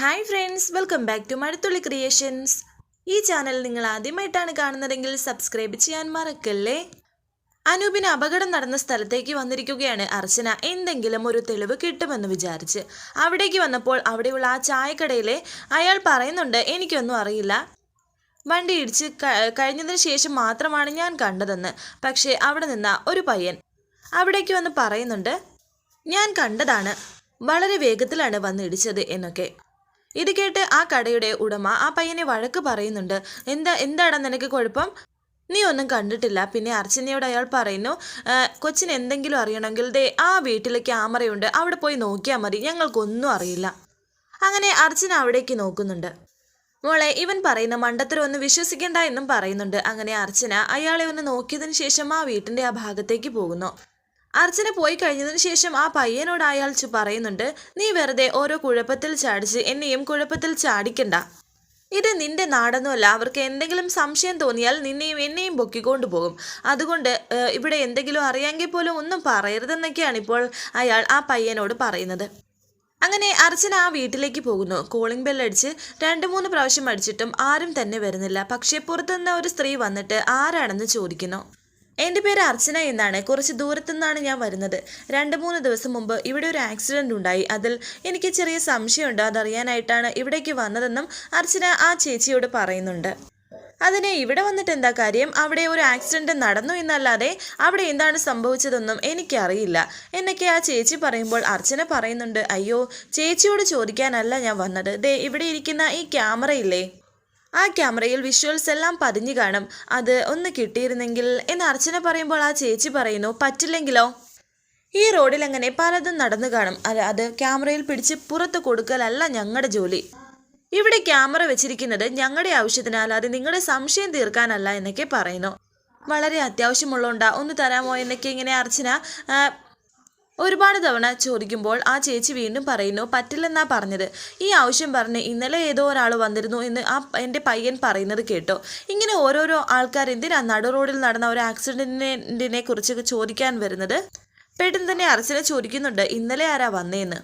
Hi friends welcome back to Mazhathulli creations ഈ channel നിങ്ങൾ ആദ്യമായിട്ടാണ് കാണുന്നതെങ്കിൽ സബ്സ്ക്രൈബ് ചെയ്യാൻ മറക്കല്ലേ? അനൂപിന് അപകടം നടന്ന സ്ഥലത്തേക്ക് വന്നിരിക്കുകയാണ് അർച്ചന. എന്തെങ്കിലും ഒരു തെളിവ് കിട്ടുമെന്ന് വിചാരിച്ച്. അവിടേക്ക് വന്നപ്പോൾ അവിടെയുള്ള ആ ചായക്കടയിലെ അയാൾ പറയുന്നുണ്ട് എനിക്കൊന്നും അറിയില്ല. വണ്ടി ഇടിച്ച് കഴിഞ്ഞതിന് ശേഷം മാത്രമാണ് ഞാൻ കണ്ടതെന്ന്. പക്ഷേ അവിടെ നിന്ന ഒരു പയ്യൻ അവിടേക്ക് വന്ന് പറയുന്നുണ്ട് ഞാൻ കണ്ടതാണ്. വളരെ വേഗത്തിലാണ് വന്ന് ഇടിച്ചത് എന്നൊക്കെ. ഇത് കേട്ട് ആ കടയുടെ ഉടമ ആ പയ്യനെ വഴക്ക് പറയുന്നുണ്ട്. എന്താ എന്താണ് നിനക്ക് കുഴപ്പം? നീ ഒന്നും കണ്ടിട്ടില്ല. പിന്നെ അർച്ചനയോട് അയാൾ പറയുന്നു "ആ, കൊച്ചിന് എന്തെങ്കിലും അറിയണമെങ്കിൽ ദേ ആ വീട്ടിൽ ക്യാമറയുണ്ട്. അവിടെ പോയി നോക്കിയാൽ മതി. ഞങ്ങൾക്കൊന്നും അറിയില്ല. അങ്ങനെ അർച്ചന അവിടേക്ക് നോക്കുന്നുണ്ട്. മോളെ ഇവൻ പറയുന്ന മണ്ടത്തരം ഒന്ന് വിശ്വസിക്കേണ്ട എന്നും പറയുന്നുണ്ട്. അങ്ങനെ അർച്ചന അയാളെ ഒന്ന് നോക്കിയതിന് ശേഷം ആ വീട്ടിന്റെ ആ ഭാഗത്തേക്ക് പോകുന്നു. അർച്ചന പോയി കഴിഞ്ഞതിന് ശേഷം ആ പയ്യനോട് അയാൾ പറയുന്നുണ്ട് നീ വെറുതെ ഓരോ കുഴപ്പത്തിൽ ചാടിച്ച് എന്നെയും കുഴപ്പത്തിൽ ചാടിക്കണ്ട. ഇത് നിന്റെ നാടൊന്നുമല്ല അവർക്ക് എന്തെങ്കിലും സംശയം തോന്നിയാൽ നിന്നെയും എന്നെയും പൊക്കിക്കൊണ്ടു പോകും. അതുകൊണ്ട് ഇവിടെ എന്തെങ്കിലും അറിയാമെങ്കിൽ പോലും ഒന്നും പറയരുതെന്നൊക്കെയാണ് ഇപ്പോൾ അയാൾ ആ പയ്യനോട് പറയുന്നത്. അങ്ങനെ അർച്ചന ആ വീട്ടിലേക്ക് പോകുന്നു. കോളിംഗ് ബെല്ലടിച്ച് രണ്ട് മൂന്ന് പ്രാവശ്യം അടിച്ചിട്ടും ആരും തന്നെ വരുന്നില്ല. പക്ഷേ പുറത്തുനിന്ന് ഒരു സ്ത്രീ വന്നിട്ട് ആരാണെന്ന് ചോദിക്കുന്നു. എന്റെ പേര് അർച്ചന എന്നാണ്. കുറച്ച് ദൂരത്തു നിന്നാണ് ഞാൻ വരുന്നത്. രണ്ട് മൂന്ന് ദിവസം മുമ്പ് ഇവിടെ ഒരു ആക്സിഡന്റ് ഉണ്ടായി. അതിൽ എനിക്ക് ചെറിയ സംശയമുണ്ട്. അതറിയാനായിട്ടാണ് ഇവിടേക്ക് വന്നതെന്നും അർച്ചന ആ ചേച്ചിയോട് പറയുന്നുണ്ട്. അതിനെ ഇവിടെ വന്നിട്ട് എന്താ കാര്യം? അവിടെ ഒരു ആക്സിഡന്റ് നടന്നു എന്നല്ലാതെ അവിടെ എന്താണ് സംഭവിച്ചതെന്നും എനിക്കറിയില്ല. എന്നൊക്കെ ആ ചേച്ചി പറയുമ്പോൾ അർച്ചന പറയുന്നുണ്ട് അയ്യോ ചേച്ചിയോട് ചോദിക്കാനല്ല ഞാൻ വന്നത്. ദേ ഇവിടെ ഇരിക്കുന്ന ഈ ക്യാമറ ഇല്ലേ ആ ക്യാമറയിൽ വിഷ്വൽസ് എല്ലാം പതിഞ്ഞു കാണും. അത് ഒന്ന് കിട്ടിയിരുന്നെങ്കിൽ എന്ന് അർച്ചന പറയുമ്പോൾ ആ ചേച്ചി പറയുന്നു പറ്റില്ലെങ്കിലോ? ഈ റോഡിൽ അങ്ങനെ പലതും നടന്നു കാണും. അല്ല അത് ക്യാമറയിൽ പിടിച്ച് പുറത്ത് കൊടുക്കലല്ല ഞങ്ങളുടെ ജോലി. ഇവിടെ ക്യാമറ വെച്ചിരിക്കുന്നത് ഞങ്ങളുടെ ആവശ്യത്തിനാൽ അത് നിങ്ങളുടെ സംശയം തീർക്കാനല്ല എന്നൊക്കെ പറയുന്നു. വളരെ അത്യാവശ്യമുള്ളതുകൊണ്ടാ ഒന്ന് തരാമോ? എന്നൊക്കെ ഇങ്ങനെ അർച്ചന ഒരുപാട് തവണ ചോദിക്കുമ്പോൾ ആ ചേച്ചി വീണ്ടും പറയുന്നു പറ്റില്ലെന്നാ പറഞ്ഞത്. ഈ ആവശ്യം പറഞ്ഞ് ഇന്നലെ ഏതോ ഒരാൾ വന്നിരുന്നു എന്ന് ആ എന്റെ പയ്യൻ പറയുന്നത് കേട്ടോ. ഇങ്ങനെ ഓരോരോ ആൾക്കാർ എന്തിനാ നടു റോഡിൽ നടന്ന ഒരു ആക്സിഡന്റിനെ കുറിച്ച് ചോദിക്കാൻ വരുന്നത്? പെട്ടെന്ന് തന്നെ അർച്ചന ചോദിക്കുന്നുണ്ട് ഇന്നലെ ആരാ വന്നേന്ന്?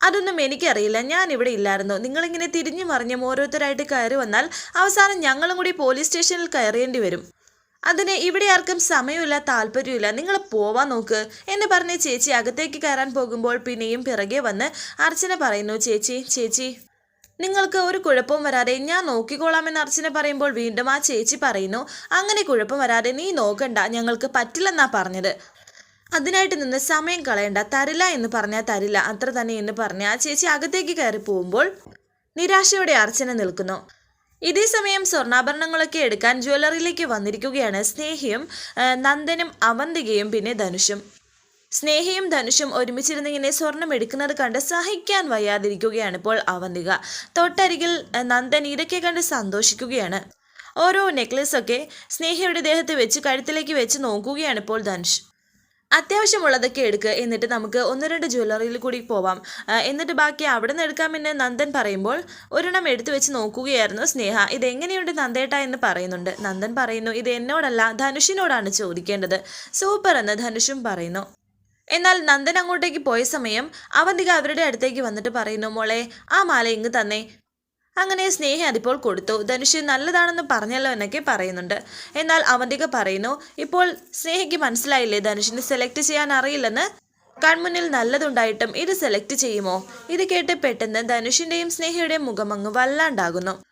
അതൊന്നും എനിക്കറിയില്ല. ഞാൻ ഇവിടെ ഇല്ലായിരുന്നു. നിങ്ങളിങ്ങനെ തിരിഞ്ഞു മറിഞ്ഞും ഓരോരുത്തരായിട്ട് കയറി വന്നാൽ അവസാനം ഞങ്ങളും കൂടി പോലീസ് സ്റ്റേഷനിൽ കയറേണ്ടി വരും. അതിന് ഇവിടെ ആർക്കും സമയമില്ല താല്പര്യമില്ല. നിങ്ങൾ പോവാൻ നോക്ക്. എന്ന് പറഞ്ഞ് ചേച്ചി അകത്തേക്ക് കയറാൻ പോകുമ്പോൾ പിന്നെയും പിറകെ വന്ന് അർച്ചന പറയുന്നു ചേച്ചി ചേച്ചി നിങ്ങൾക്ക് ഒരു കുഴപ്പവും വരാതെ ഞാൻ നോക്കിക്കോളാമെന്ന് അർച്ചന പറയുമ്പോൾ വീണ്ടും ആ ചേച്ചി പറയുന്നു അങ്ങനെ കുഴപ്പം വരാതെ നീ നോക്കണ്ട ഞങ്ങൾക്ക് പറ്റില്ലെന്നാ പറഞ്ഞത്. അതിനായിട്ട് നിന്ന് സമയം കളയണ്ട തരില്ല എന്ന് പറഞ്ഞാൽ തരില്ല അത്ര തന്നെ എന്ന് പറഞ്ഞ് ആ ചേച്ചി അകത്തേക്ക് കയറി പോകുമ്പോൾ നിരാശയോടെ അർച്ചന നിൽക്കുന്നു. ഇതേ സമയം സ്വർണാഭരണങ്ങളൊക്കെ എടുക്കാൻ ജ്വല്ലറിയിലേക്ക് വന്നിരിക്കുകയാണ് സ്നേഹിയും നന്ദനും അവന്തികയും പിന്നെ ധനുഷും. സ്നേഹയും ധനുഷും ഒരുമിച്ചിരുന്നിങ്ങനെ സ്വർണം എടുക്കുന്നത് കണ്ട് സഹിക്കാൻ വയ്യാതിരിക്കുകയാണ് ഇപ്പോൾ അവന്തിക. തൊട്ടരികിൽ നന്ദൻ ഇതൊക്കെ കണ്ട് സന്തോഷിക്കുകയാണ്. ഓരോ നെക്ലസ് ഒക്കെ സ്നേഹയുടെ ദേഹത്ത് വെച്ച് കഴുത്തിലേക്ക് വെച്ച് നോക്കുകയാണ് ഇപ്പോൾ ധനുഷ്. അത്യാവശ്യമുള്ളതൊക്കെ എടുക്കുക എന്നിട്ട് നമുക്ക് ഒന്ന് രണ്ട് ജ്വല്ലറിയിൽ കൂടി പോവാം. എന്നിട്ട് ബാക്കി അവിടെ നിന്ന് എടുക്കാമെന്ന് നന്ദൻ പറയുമ്പോൾ ഒരെണ്ണം എടുത്തു വെച്ച് നോക്കുകയായിരുന്നു സ്നേഹ. ഇതെങ്ങനെയുണ്ട് നന്ദേട്ട എന്ന് പറയുന്നുണ്ട്. നന്ദൻ പറയുന്നു ഇത് എന്നോടല്ല ധനുഷിനോടാണ് ചോദിക്കേണ്ടത്. സൂപ്പർ എന്ന് ധനുഷും പറയുന്നു. എന്നാൽ നന്ദൻ അങ്ങോട്ടേക്ക് പോയ സമയം അവന്തിക അവരുടെ അടുത്തേക്ക് വന്നിട്ട് പറയുന്നു മോളെ ആ മാല ഇങ്ങ് തന്നെ. അങ്ങനെ സ്നേഹ അതിപ്പോൾ കൊടുത്തു. ധനുഷ് നല്ലതാണെന്ന് പറഞ്ഞല്ലോ എന്നൊക്കെ പറയുന്നുണ്ട്. എന്നാൽ അവന്തിക പറയുന്നു ഇപ്പോൾ സ്നേഹയ്ക്ക് മനസ്സിലായില്ലേ? ധനുഷിന് സെലക്ട് ചെയ്യാൻ അറിയില്ലെന്ന്? കൺമുന്നിൽ നല്ലതുണ്ടായിട്ടും ഇത് സെലക്ട് ചെയ്യുമോ? ഇത് കേട്ട് പെട്ടെന്ന് ധനുഷിന്റെയും സ്നേഹയുടെയും മുഖം അങ്ങ് വല്ലാണ്ടാകുന്നു.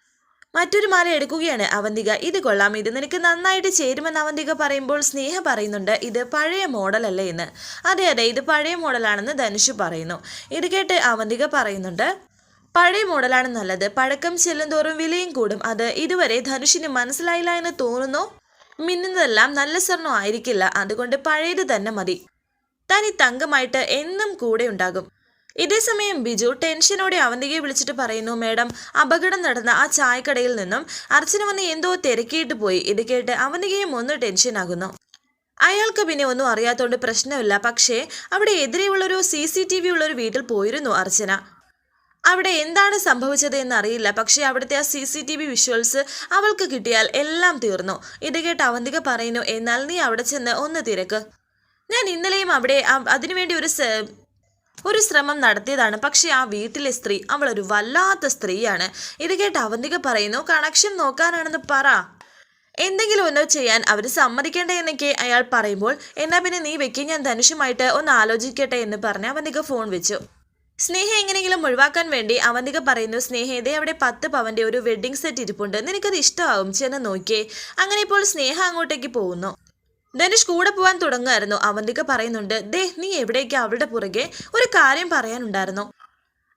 മറ്റൊരു മാല എടുക്കുകയാണ് അവന്തിക. ഇത് കൊള്ളാം. ഇത് നിനക്ക് നന്നായിട്ട് ചേരുമെന്ന് അവന്തിക പറയുമ്പോൾ സ്നേഹ പറയുന്നുണ്ട്. ഇത് പഴയ മോഡലല്ലേ എന്ന്? അതെ അതെ. ഇത് പഴയ മോഡലാണെന്ന് ധനുഷ് പറയുന്നു. ഇത് കേട്ട് അവന്തിക പറയുന്നുണ്ട് പഴയ മോഡലാണ് നല്ലത്. പഴക്കം ചെല്ലുന്തോറും വിലയും കൂടും. അത് ഇതുവരെ ധനുഷിന് മനസ്സിലായില്ല എന്ന് തോന്നുന്നു. മിന്നുന്നതെല്ലാം നല്ല സ്വർണം ആയിരിക്കില്ല. അതുകൊണ്ട് പഴയത് തന്നെ മതി. തനി തങ്കമായിട്ട് എന്നും കൂടെ ഉണ്ടാകും. ഇതേസമയം ബിജു ടെൻഷനോടെ അവന്തികയെ വിളിച്ചിട്ട് പറയുന്നു മേഡം അപകടം നടന്ന ആ ചായക്കടയിൽ നിന്നും അർച്ചന വന്ന് എന്തോ തിരക്കിയിട്ട് പോയി. ഇത് കേട്ട് അവന്തികയും ഒന്ന് ടെൻഷനാകുന്നു അയാൾക്ക് പിന്നെ ഒന്നും അറിയാത്തതുകൊണ്ട് പ്രശ്നമില്ല. പക്ഷേ അവിടെ എതിരെയുള്ളൊരു സി സി ടി വി ഉള്ളൊരു വീട്ടിൽ പോയിരുന്നു അർച്ചന. അവിടെ എന്താണ് സംഭവിച്ചത് എന്നറിയില്ല. പക്ഷേ അവിടുത്തെ ആ C C T V visuals അവൾക്ക് കിട്ടിയാൽ എല്ലാം തീർന്നു. ഇത് കേട്ട് അവന്തിക പറയുന്നു എന്നാൽ നീ അവിടെ ചെന്ന് ഒന്ന് തിരക്ക്. ഞാൻ ഇന്നലെയും അവിടെ അതിനുവേണ്ടി ഒരു ഒരു ശ്രമം നടത്തിയതാണ്. പക്ഷേ ആ വീട്ടിലെ സ്ത്രീ അവൾ ഒരു വല്ലാത്ത സ്ത്രീയാണ്. ഇത് കേട്ട് അവന്തിക പറയുന്നു കണക്ഷൻ നോക്കാനാണെന്ന് പറ. എന്തെങ്കിലും ഒന്ന് ചെയ്യാൻ അവർ സമ്മതിക്കേണ്ടേ എന്നൊക്കെ അയാൾ പറയുമ്പോൾ എന്നാ പിന്നെ നീ വെക്കി ഞാൻ ധനുഷുമായിട്ട് ഒന്ന് ആലോചിക്കട്ടെ എന്ന് പറഞ്ഞ് അവന്തിക ഫോൺ വെച്ചു. സ്നേഹ എങ്ങനെയെങ്കിലും ഒഴിവാക്കാൻ വേണ്ടി അവന്തിക പറയുന്നു സ്നേഹയുടെ അവിടെ പത്ത് പവന്റെ ഒരു വെഡ്ഡിംഗ് സെറ്റ് ഇരിപ്പുണ്ട്. നിനക്കത് ഇഷ്ടമാകും ചെന്ന് നോക്കിയേ. അങ്ങനെ ഇപ്പോൾ സ്നേഹ അങ്ങോട്ടേക്ക് പോകുന്നു. ധനുഷ് കൂടെ പോവാൻ തുടങ്ങുമായിരുന്നു അവന്തിക പറയുന്നുണ്ട് ദേ നീ എവിടേക്ക്? അവളുടെ പുറകെ ഒരു കാര്യം പറയാനുണ്ടായിരുന്നു.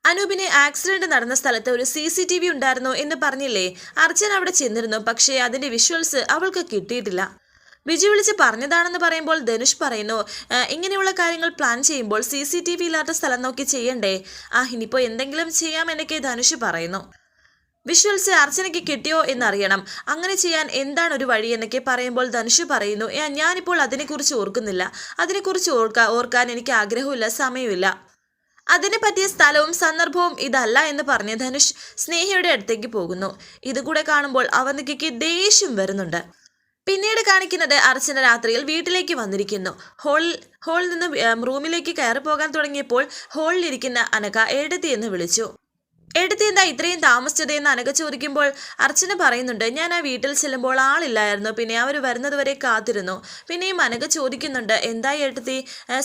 അനൂപിന് ആക്സിഡന്റ് നടന്ന സ്ഥലത്ത് ഒരു സി സി ടി വി ഉണ്ടായിരുന്നു എന്ന് പറഞ്ഞില്ലേ? അർച്ചന അവിടെ ചെന്നിരുന്നു. പക്ഷേ അതിന്റെ വിഷ്വൽസ് അവൾക്ക് കിട്ടിയിട്ടില്ല. ബിജു വിളിച്ച് പറഞ്ഞതാണെന്ന് പറയുമ്പോൾ ധനുഷ് പറയുന്നു ഇങ്ങനെയുള്ള കാര്യങ്ങൾ പ്ലാൻ ചെയ്യുമ്പോൾ സി സി ടി വി ഇല്ലാത്ത സ്ഥലം നോക്കി ചെയ്യണ്ടേ? ആ ഇനിയിപ്പോൾ എന്തെങ്കിലും ചെയ്യാം എന്നൊക്കെ ധനുഷ് പറയുന്നു. വിഷ്വൽസ് അർച്ചനയ്ക്ക് കിട്ടിയോ എന്നറിയണം. അങ്ങനെ ചെയ്യാൻ എന്താണ് ഒരു വഴി എന്നൊക്കെ പറയുമ്പോൾ ധനുഷ് പറയുന്നു "ഏ, ഞാനിപ്പോൾ അതിനെക്കുറിച്ച് ഓർക്കുന്നില്ല. അതിനെക്കുറിച്ച് ഓർക്കാൻ ഓർക്കാൻ എനിക്ക് ആഗ്രഹമില്ല സമയമില്ല അതിനെ പറ്റിയ സ്ഥലവും സന്ദർഭവും ഇതല്ല എന്ന് പറഞ്ഞ് ധനുഷ് സ്നേഹയുടെ അടുത്തേക്ക് പോകുന്നു. ഇതുകൂടെ കാണുമ്പോൾ അവനിക്ക് ദേഷ്യം വരുന്നുണ്ട്. പിന്നീട് കാണിക്കുന്നത് അർച്ചന രാത്രിയിൽ വീട്ടിലേക്ക് വന്നിരിക്കുന്നു. ഹോളിൽ ഹോളിൽ നിന്ന് റൂമിലേക്ക് കയറി പോകാൻ തുടങ്ങിയപ്പോൾ ഹോളിലിരിക്കുന്ന അനക എഴുതി എന്ന് വിളിച്ചു. എടുത്തി എന്താ ഇത്രയും താമസിച്ചത് എന്ന് അനക ചോദിക്കുമ്പോൾ അർച്ചന പറയുന്നുണ്ട് ഞാൻ ആ വീട്ടിൽ ചെല്ലുമ്പോൾ ആളില്ലായിരുന്നു പിന്നെ അവർ വരുന്നതുവരെ കാത്തിരുന്നു. പിന്നെയും അനക ചോദിക്കുന്നുണ്ട് എന്തായി എടുത്തി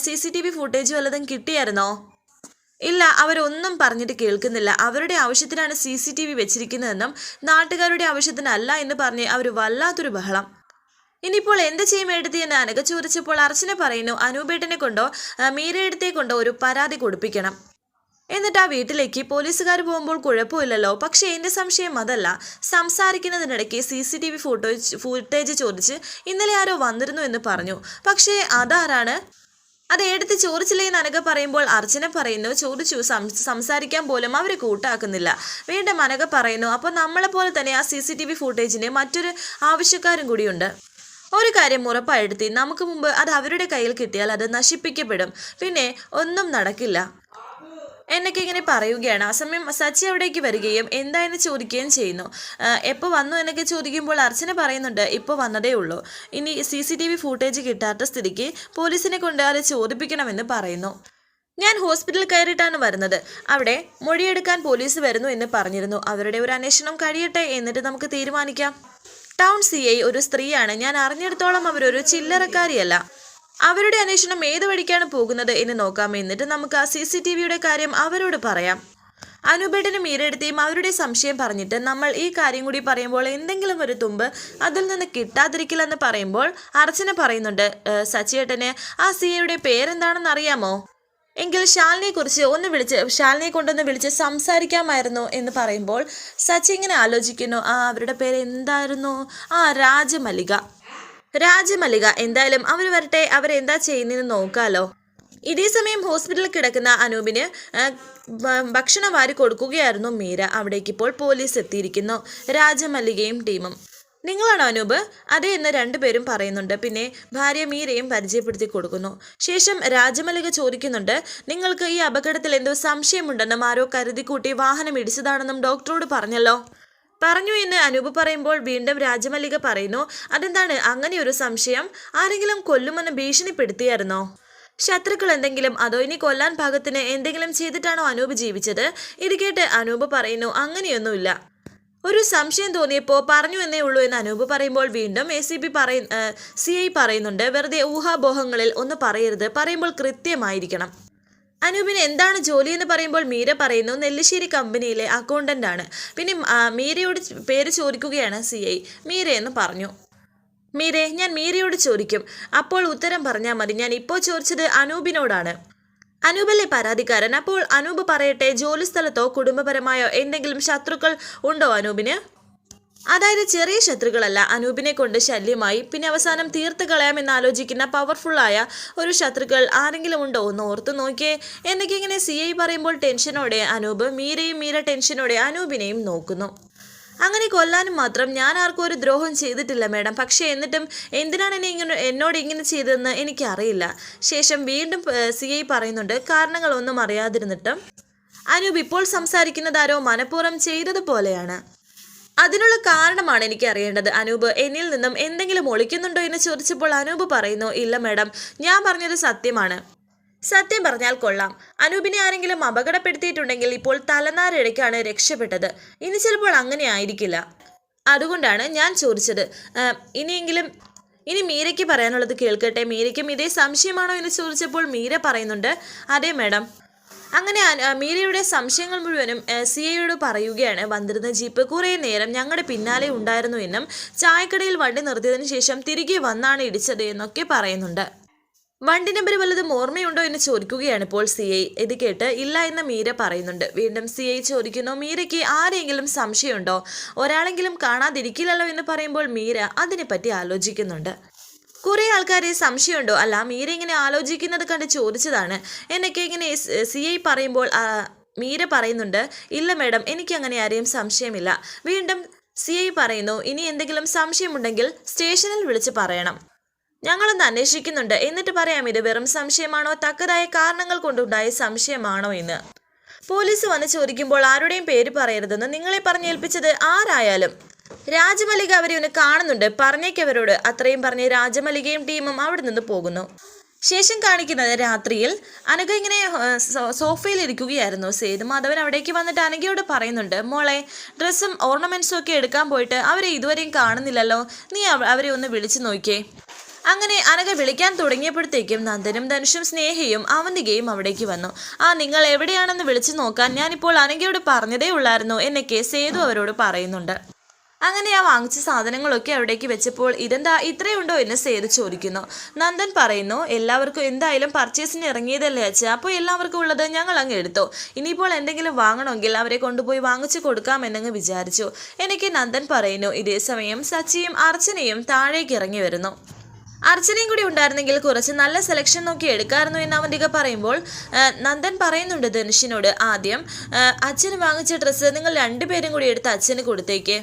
C C T V footage വല്ലതും കിട്ടിയായിരുന്നോ? ഇല്ല അവരൊന്നും പറഞ്ഞിട്ട് കേൾക്കുന്നില്ല. അവരുടെ ആവശ്യത്തിനാണ് സി സി ടി വി വെച്ചിരിക്കുന്നതെന്നും നാട്ടുകാരുടെ ആവശ്യത്തിനല്ല എന്ന് പറഞ്ഞ് അവർ വല്ലാത്തൊരു ബഹളം. ഇനിയിപ്പോൾ എന്ത് ചെയ്യും എഴുതി എന്ന് അനക ചോദിച്ചപ്പോൾ അർച്ചന പറയുന്നു അനൂപേട്ടനെ കൊണ്ടോ മീരയിടത്തെ കൊണ്ടോ ഒരു പരാതി കൊടുപ്പിക്കണം. എന്നിട്ട് ആ വീട്ടിലേക്ക് പോലീസുകാർ പോകുമ്പോൾ കുഴപ്പമില്ലല്ലോ. പക്ഷേ എന്റെ സംശയം അതല്ല. സംസാരിക്കുന്നതിനിടയ്ക്ക് C C T V photo footage ചോദിച്ച് ഇന്നലെ ആരോ വന്നിരുന്നു എന്ന് പറഞ്ഞു. പക്ഷേ അതാരാണ്? അത് എടുത്ത് ചോദിച്ചില്ലേ എന്ന് അനക പറയുമ്പോൾ അർച്ചന പറയുന്നു ചോദിച്ചു സംസാരിക്കാൻ പോലും അവരെ കൂട്ടാക്കുന്നില്ല. വീണ്ടും അനക പറയുന്നു അപ്പോൾ നമ്മളെ പോലെ തന്നെ ആ സി സി ടി വി ഫുട്ടേജിന് മറ്റൊരു ആവശ്യക്കാരും കൂടിയുണ്ട്. ഒരു കാര്യം ഉറപ്പായെടുത്തി നമുക്ക് മുമ്പ് അത് അവരുടെ കയ്യിൽ കിട്ടിയാൽ അത് നശിപ്പിക്കപ്പെടും. പിന്നെ ഒന്നും നടക്കില്ല. എന്നൊക്കെ ഇങ്ങനെ പറയുകയാണ്. ആ സമയം സച്ചി അവിടേക്ക് വരികയും എന്തായെന്ന് ചോദിക്കുകയും ചെയ്യുന്നു. എപ്പോൾ വന്നു എന്നൊക്കെ ചോദിക്കുമ്പോൾ അർച്ചന പറയുന്നുണ്ട് ഇപ്പോൾ വന്നതേ ഉള്ളൂ. ഇനി C C T V footage കിട്ടാത്ത സ്ഥിതിക്ക് പോലീസിനെ കൊണ്ട് അത് ചോദിപ്പിക്കണമെന്ന് പറയുന്നു. ഞാൻ ഹോസ്പിറ്റലിൽ കയറിയിട്ടാണ് വരുന്നത്. അവിടെ മൊഴിയെടുക്കാൻ പോലീസ് വരുന്നു എന്ന് പറഞ്ഞിരുന്നു. അവരുടെ ഒരു അന്വേഷണം കഴിയട്ടെ എന്നിട്ട് നമുക്ക് തീരുമാനിക്കാം. ടൗൺ സി ഐ ഒരു സ്ത്രീയാണ്. ഞാൻ അറിഞ്ഞിടത്തോളം അവരൊരു ചില്ലറക്കാരിയല്ല. അവരുടെ അന്വേഷണം ഏത് വഴിക്കാണ് പോകുന്നത് എന്ന് നോക്കാം. എന്നിട്ട് നമുക്ക് ആ സി സി ടി വിയുടെ കാര്യം അവരോട് പറയാം. അനുപേട്ടനും ഈരടുത്തെയും അവരുടെ സംശയം പറഞ്ഞിട്ട് നമ്മൾ ഈ കാര്യം കൂടി പറയുമ്പോൾ എന്തെങ്കിലും ഒരു തുമ്പ് അതിൽ നിന്ന് കിട്ടാതിരിക്കില്ലെന്ന് പറയുമ്പോൾ അർച്ചന പറയുന്നുണ്ട് "ഏ, സച്ചിയേട്ടന് ആ സി ഐയുടെ പേരെന്താണെന്ന് അറിയാമോ? എങ്കിൽ ശാലിനിയെ കുറിച്ച് ഒന്ന് വിളിച്ച് ശാലിനെ കൊണ്ടൊന്ന് വിളിച്ച് സംസാരിക്കാമായിരുന്നു എന്ന് പറയുമ്പോൾ സച്ചി ഇങ്ങനെ ആലോചിക്കുന്നു. ആ അവരുടെ പേര് എന്തായിരുന്നു? ആ രാജമലിക രാജമലിക എന്തായാലും അവർ വരട്ടെ അവരെന്താ ചെയ്യുന്നതെന്ന് നോക്കാലോ. ഇതേ സമയം ഹോസ്പിറ്റലിൽ കിടക്കുന്ന അനൂപിന് ഭക്ഷണം വാരി കൊടുക്കുകയായിരുന്നു മീര. അവിടേക്ക് ഇപ്പോൾ പോലീസ് എത്തിയിരിക്കുന്നു. രാജമല്ലികയും ടീമും. നിങ്ങളാണോ അനൂപ്? അതെ എന്ന് രണ്ടുപേരും പറയുന്നുണ്ട്. പിന്നെ ഭാര്യ മീരയും പരിചയപ്പെടുത്തി കൊടുക്കുന്നു. ശേഷം രാജമലിക ചോദിക്കുന്നുണ്ട് നിങ്ങൾക്ക് ഈ അപകടത്തിൽ എന്തോ സംശയമുണ്ടെന്നും ആരോ കരുതിക്കൂട്ടി വാഹനം ഇടിച്ചതാണെന്നും ഡോക്ടറോട് പറഞ്ഞല്ലോ? പറഞ്ഞു എന്ന് അനൂപ് പറയുമ്പോൾ വീണ്ടും രാജമല്ലിക പറയുന്നു അതെന്താണ്? ഒരു സംശയം? ആരെങ്കിലും കൊല്ലുമെന്ന് ഭീഷണിപ്പെടുത്തിയായിരുന്നോ? ശത്രുക്കൾ എന്തെങ്കിലും? അതോ ഇനി കൊല്ലാൻ പാകത്തിന് എന്തെങ്കിലും ചെയ്തിട്ടാണോ അനൂപ് ജീവിച്ചത്? ഇത് കേട്ട് അനൂപ് പറയുന്നു അങ്ങനെയൊന്നുമില്ല. ഒരു സംശയം തോന്നിയപ്പോൾ പറഞ്ഞു എന്നേ ഉള്ളൂ എന്ന് അനൂപ് പറയുമ്പോൾ വീണ്ടും എ സി പി പറയ സി ഐ പറയുന്നുണ്ട്. വെറുതെ ഊഹാബോഹങ്ങളിൽ ഒന്ന് പറയരുത്. പറയുമ്പോൾ കൃത്യമായിരിക്കണം. അനൂപിന് എന്താണ് ജോലി എന്ന് പറയുമ്പോൾ മീര പറയുന്നു നെല്ലിശ്ശേരി കമ്പനിയിലെ അക്കൗണ്ടന്റ് ആണ്. പിന്നെ മീരയോട് പേര് ചോദിക്കുകയാണ് സി ഐ. മീര എന്ന് പറഞ്ഞു. മീരെ ഞാൻ മീരയോട് ചോദിക്കും. അപ്പോൾ ഉത്തരം പറഞ്ഞാൽ മതി. ഞാൻ ഇപ്പോൾ ചോദിച്ചത് അനൂപിനോടാണ്. അനൂപല്ലേ പരാതിക്കാരൻ? അപ്പോൾ അനൂപ് പറയട്ടെ ജോലിസ്ഥലത്തോ കുടുംബപരമായോ എന്തെങ്കിലും ശത്രുക്കൾ ഉണ്ടോ അനൂപിന്? അതായത് ചെറിയ ശത്രുക്കളല്ല അനൂപിനെ കൊണ്ട് ശല്യമായി. പിന്നെ അവസാനം തീർത്ത് കളയാമെന്ന് ആലോചിക്കുന്ന പവർഫുള്ളായ ഒരു ശത്രുക്കൾ ആരെങ്കിലും ഉണ്ടോ? എന്ന് ഓർത്തു നോക്കിയേ. എന്നൊക്കെ ഇങ്ങനെ സി ഐ പറയുമ്പോൾ ടെൻഷനോടെ അനൂപ് മീരയും മീര ടെൻഷനോടെ അനൂപിനെയും നോക്കുന്നു. അങ്ങനെ കൊല്ലാനും മാത്രം ഞാൻ ആർക്കും ഒരു ദ്രോഹം ചെയ്തിട്ടില്ല മാഡം. പക്ഷേ എന്നിട്ടും എന്തിനാണ് എന്നെ ഇങ്ങനെ എന്നോട് ഇങ്ങനെ ചെയ്തതെന്ന് എനിക്കറിയില്ല. ശേഷം വീണ്ടും സി ഐ പറയുന്നുണ്ട് കാരണങ്ങളൊന്നും അറിയാതിരുന്നിട്ടും. അനൂപ് ഇപ്പോൾ സംസാരിക്കുന്നത് ആരോ മനഃപൂർവം ചെയ്തതുപോലെയാണ് അതിനുള്ള കാരണമാണ് എനിക്ക് അറിയേണ്ടത് അനൂപ് എന്നിൽ നിന്നും എന്തെങ്കിലും ഒളിക്കുന്നുണ്ടോ എന്ന് ചോദിച്ചപ്പോൾ അനൂപ് പറയുന്നു ഇല്ല മാഡം. ഞാൻ പറഞ്ഞത് സത്യമാണ്. സത്യം പറഞ്ഞാൽ കൊള്ളാം. അനൂപിനെ ആരെങ്കിലും അപകടപ്പെടുത്തിയിട്ടുണ്ടെങ്കിൽ ഇപ്പോൾ തലനാരിഴയ്ക്കാണ് രക്ഷപ്പെട്ടത്. ഇനി ചിലപ്പോൾ അങ്ങനെ ആയിരിക്കില്ല. അതുകൊണ്ടാണ് ഞാൻ ചോദിച്ചത്. ഇനിയെങ്കിലും ഇനി മീരയ്ക്ക് പറയാനുള്ളത് കേൾക്കട്ടെ. മീരയ്ക്കും ഇതേ സംശയമാണോ എന്ന് ചോദിച്ചപ്പോൾ മീര പറയുന്നുണ്ട്. അതെ മാഡം. അങ്ങനെ മീരയുടെ സംശയങ്ങൾ മുഴുവനും സി ഐയോട് പറയുകയാണ് വന്നിരുന്ന ജീപ്പ്. കുറേ നേരം ഞങ്ങളുടെ പിന്നാലെ ഉണ്ടായിരുന്നു എന്നും ചായക്കടയിൽ വണ്ടി നിർത്തിയതിനു ശേഷം തിരികെ വന്നാണ് ഇടിച്ചത് എന്നൊക്കെ പറയുന്നുണ്ട്. വണ്ടി നമ്പർ വല്ലതും ഓർമ്മയുണ്ടോ എന്ന് ചോദിക്കുകയാണ് ഇപ്പോൾ സി ഐ. ഇത് കേട്ട് ഇല്ല എന്ന് മീര പറയുന്നുണ്ട്. വീണ്ടും സി ഐ ചോദിക്കുന്നു മീരയ്ക്ക് ആരെങ്കിലും സംശയമുണ്ടോ? ഒരാളെങ്കിലും കാണാതിരിക്കില്ലല്ലോ എന്ന് പറയുമ്പോൾ മീര അതിനെപ്പറ്റി ആലോചിക്കുന്നുണ്ട്. കുറേ ആൾക്കാരെ സംശയമുണ്ടോ? അല്ല മീര ഇങ്ങനെ ആലോചിക്കുന്നത് കണ്ട് ചോദിച്ചതാണ്. എന്നൊക്കെ ഇങ്ങനെ സി ഐ പറയുമ്പോൾ മീര പറയുന്നുണ്ട് ഇല്ല മേഡം എനിക്ക് അങ്ങനെ ആരെയും സംശയമില്ല. വീണ്ടും സി ഐ പറയുന്നു ഇനി എന്തെങ്കിലും സംശയമുണ്ടെങ്കിൽ സ്റ്റേഷനിൽ വിളിച്ച് പറയണം. ഞങ്ങളൊന്ന് അന്വേഷിക്കുന്നുണ്ട്. എന്നിട്ട് പറയാം ഇത് വെറും സംശയമാണോ? തക്കതായ കാരണങ്ങൾ കൊണ്ടുണ്ടായ സംശയമാണോ എന്ന്. പോലീസ് വന്ന് ചോദിക്കുമ്പോൾ ആരുടെയും പേര് പറയരുതെന്ന് നിങ്ങളെ പറഞ്ഞേൽപ്പിച്ചത് ആരായാലും. രാജമല്ലിക അവരെ ഒന്ന് കാണുന്നുണ്ട്. പറഞ്ഞേക്കവരോട് അത്രയും പറഞ്ഞ് രാജമല്ലികയും ടീമും അവിടെ നിന്ന് പോകുന്നു. ശേഷം കാണിക്കുന്നത് രാത്രിയിൽ അനഘ ഇങ്ങനെ സോഫയിൽ ഇരിക്കുകയായിരുന്നു. സേതുമാധവൻ അവിടേക്ക് വന്നിട്ട് അനഘയോട് പറയുന്നുണ്ട് മോളെ ഡ്രസ്സും ഓർണമെന്റ്സും ഒക്കെ എടുക്കാൻ പോയിട്ട് അവരെ ഇതുവരെയും കാണുന്നില്ലല്ലോ. നീ അവരെ ഒന്ന് വിളിച്ചു നോക്കിയേ. അങ്ങനെ അനഘ വിളിക്കാൻ തുടങ്ങിയപ്പോഴത്തേക്കും നന്ദനും ധനുഷും സ്നേഹയും അവന്തികയും അവിടേക്ക് വന്നു. ആ നിങ്ങൾ എവിടെയാണെന്ന് വിളിച്ചു നോക്കാൻ ഞാനിപ്പോൾ അനഘയോട് പറഞ്ഞതേ ഉള്ളായിരുന്നു എന്നൊക്കെ സേതു അവരോട് പറയുന്നുണ്ട്. അങ്ങനെ ആ വാങ്ങിച്ച സാധനങ്ങളൊക്കെ അവിടേക്ക് വെച്ചപ്പോൾ ഇതെന്താ ഇത്രയുണ്ടോ? എന്ന് സേതു ചോദിക്കുന്നു. നന്ദൻ പറയുന്നു എല്ലാവർക്കും എന്തായാലും പർച്ചേസിന് ഇറങ്ങിയതല്ലേ അച്ഛ അപ്പോൾ എല്ലാവർക്കും ഉള്ളത് ഞങ്ങൾ അങ്ങ് എടുത്തു. ഇനിയിപ്പോൾ എന്തെങ്കിലും വാങ്ങണമെങ്കിൽ അവരെ കൊണ്ടുപോയി വാങ്ങിച്ചു കൊടുക്കാമെന്നങ്ങ് വിചാരിച്ചു. എനിക്ക് നന്ദൻ പറയുന്നു ഇതേ സമയം സച്ചിയും അർച്ചനയും താഴേക്ക് ഇറങ്ങി വരുന്നു. അർച്ചനയും കൂടി ഉണ്ടായിരുന്നെങ്കിൽ കുറച്ച് നല്ല സെലക്ഷൻ നോക്കി എടുക്കാമായിരുന്നു എന്ന് അവന്തിക പറയുമ്പോൾ നന്ദൻ പറയുന്നുണ്ട് ധനുഷിനോട് ആദ്യം അച്ഛന് വാങ്ങിച്ച ഡ്രസ്സ് നിങ്ങൾ രണ്ടുപേരും കൂടി എടുത്ത് അച്ഛന് കൊടുത്തേക്ക്.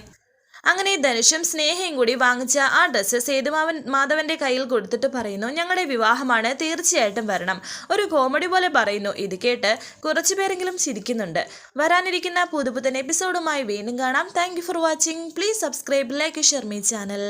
അങ്ങനെ ധനുഷും സ്നേഹയും കൂടി വാങ്ങിച്ച ആ ഡ്രസ്സ് സേതുമാവൻ മാധവന്റെ കയ്യിൽ കൊടുത്തിട്ട് പറയുന്നു ഞങ്ങളുടെ വിവാഹമാണ് തീർച്ചയായിട്ടും വരണം. ഒരു കോമഡി പോലെ പറയുന്നു ഇത് കേട്ട് കുറച്ചു പേരെങ്കിലും ചിരിക്കുന്നുണ്ട്. വരാനിരിക്കുന്ന പുതുപുത്തൻ എപ്പിസോഡുമായി വീണ്ടും കാണാം. Thank for watching please subscribe like Shermi channel